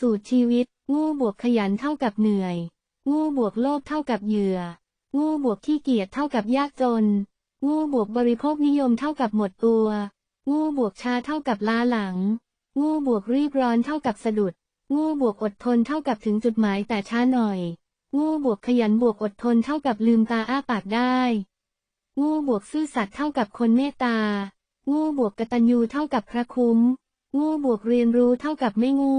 สูตรชีวิต งูบวกขยันเท่ากับเหนื่อย งูบวกโลภเท่ากับเหยื่อ งูบวกขี้เกียจเท่ากับยากจน งูบวกบริโภคนิยมเท่ากับหมดตัว งูบวกชาเท่ากับล้าหลัง งูบวกรีบร้อนเท่ากับสะดุด งูบวกอดทนเท่ากับถึงจุดหมายแต่ช้าหน่อย งูบวกขยันบวกอดทนเท่ากับลืมตาอ้าปากได้ งูบวกซื่อสัตย์เท่ากับคนเมตตา งูบวกกตัญญูเท่ากับพระคุ้ม งูบวกเรียนรู้เท่ากับไม่งู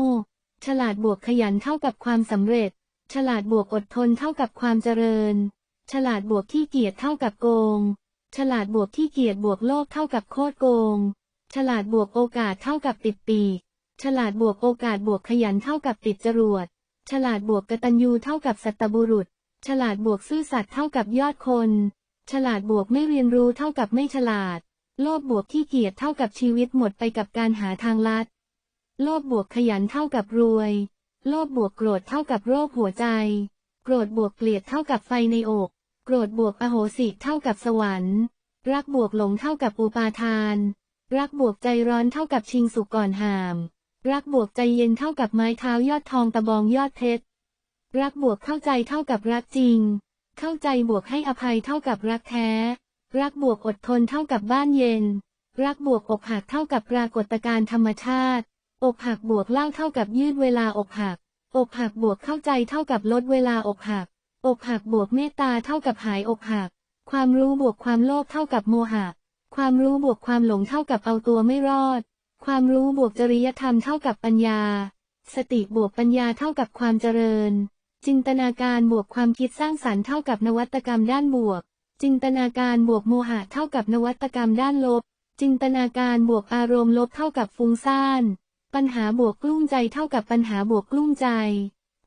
ฉลาดบวกขยันเท่ากับความสำเร็จ ฉลาดบวกอดทนเท่ากับความเจริญ ฉลาดบวกขี้เกียจเท่ากับโกง ฉลาดบวกขี้เกียจบวกโลภเท่ากับโคตรโกง ฉลาดบวกโอกาสเท่ากับติดปีก ฉลาดบวกโอกาสบวกขยันเท่ากับติดจรวด ฉลาดบวกกตัญญูเท่ากับสัตบุรุษ ฉลาดบวกซื่อสัตย์เท่ากับยอดคน ฉลาดบวกไม่เรียนรู้เท่ากับไม่ฉลาด โลภบวกขี้เกียจเท่ากับชีวิตหมดไปกับการหาทางลัด โลภบวกขยันเท่ากับรวย โลภบวกโกรธเท่ากับโรคหัวใจ โกรธบวกเกลียดเท่ากับไฟในอก โกรธบวกอโหสิเท่ากับสวรรค์ รักบวกหลงเท่ากับอุปาทาน รักบวกใจร้อนเท่ากับชิงสุกก่อนหาม รักบวกใจเย็นเท่ากับไม้เท้ายอดทองตะบองยอดเพชร รักบวกเข้าใจเท่ากับรักจริง เข้าใจบวกให้อภัยเท่ากับรักแท้ รักบวกอดทนเท่ากับบ้านเย็น รักบวกอกหักเท่ากับปรากฏการณ์ธรรมชาติ อกหักบวกเล่าเท่ากับยืดเวลาอกหัก อกหักบวกเข้าใจเท่ากับลดเวลาอกหัก อกหักบวกเมตตาเท่ากับหายอกหัก ความรู้บวกความโลภเท่ากับโมหะ ความรู้บวกความหลงเท่ากับเอาตัวไม่รอด ความรู้บวกจริยธรรมเท่ากับปัญญา สติบวกปัญญาเท่ากับความเจริญ จินตนาการบวกความคิดสร้างสรรค์เท่ากับนวัตกรรมด้านบวก จินตนาการบวกโมหะเท่ากับนวัตกรรมด้านลบ จินตนาการบวกอารมณ์ลบเท่ากับฟุ้งซ่าน ปัญหาบวกกลุ้มใจเท่ากับปัญหาบวกกลุ้มใจ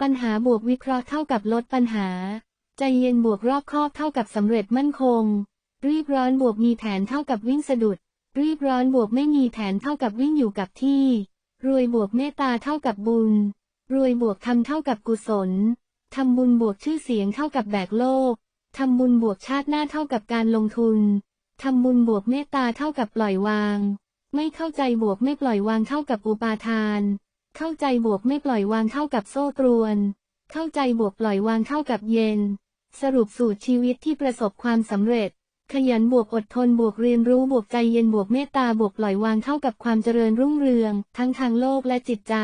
ปัญหาบวกวิเคราะห์เท่ากับลดปัญหา ใจเย็นบวกรอบครอบเท่ากับสำเร็จมั่นคง รีบร้อนบวกมีแผนเท่ากับวิ่งสะดุด รีบร้อนบวกไม่มีแผนเท่ากับวิ่งอยู่กับที่ รวยบวกเมตตาเท่ากับบุญ รวยบวกทำเท่ากับกุศลทำบุญบวกชื่อเสียงเท่ากับแบกโลก ทำบุญบวกชาติหน้าเท่ากับการลงทุน ทำบุญบวกเมตตาเท่ากับปล่อยวาง ไม่เข้าใจบวกไม่ปล่อยวางเท่ากับอุปาทาน เข้าใจบวกไม่ปล่อยวางเท่ากับโซ่ตรวน เข้าใจบวกปล่อยวางเท่ากับเย็น สรุปสูตรชีวิตที่ประสบความสำเร็จ ขยันบวกอดทนบวกเรียนรู้บวกใจเย็นบวกเมตตาบวกปล่อยวางเท่ากับความเจริญรุ่งเรือง ทั้งทางโลกและจิตใจ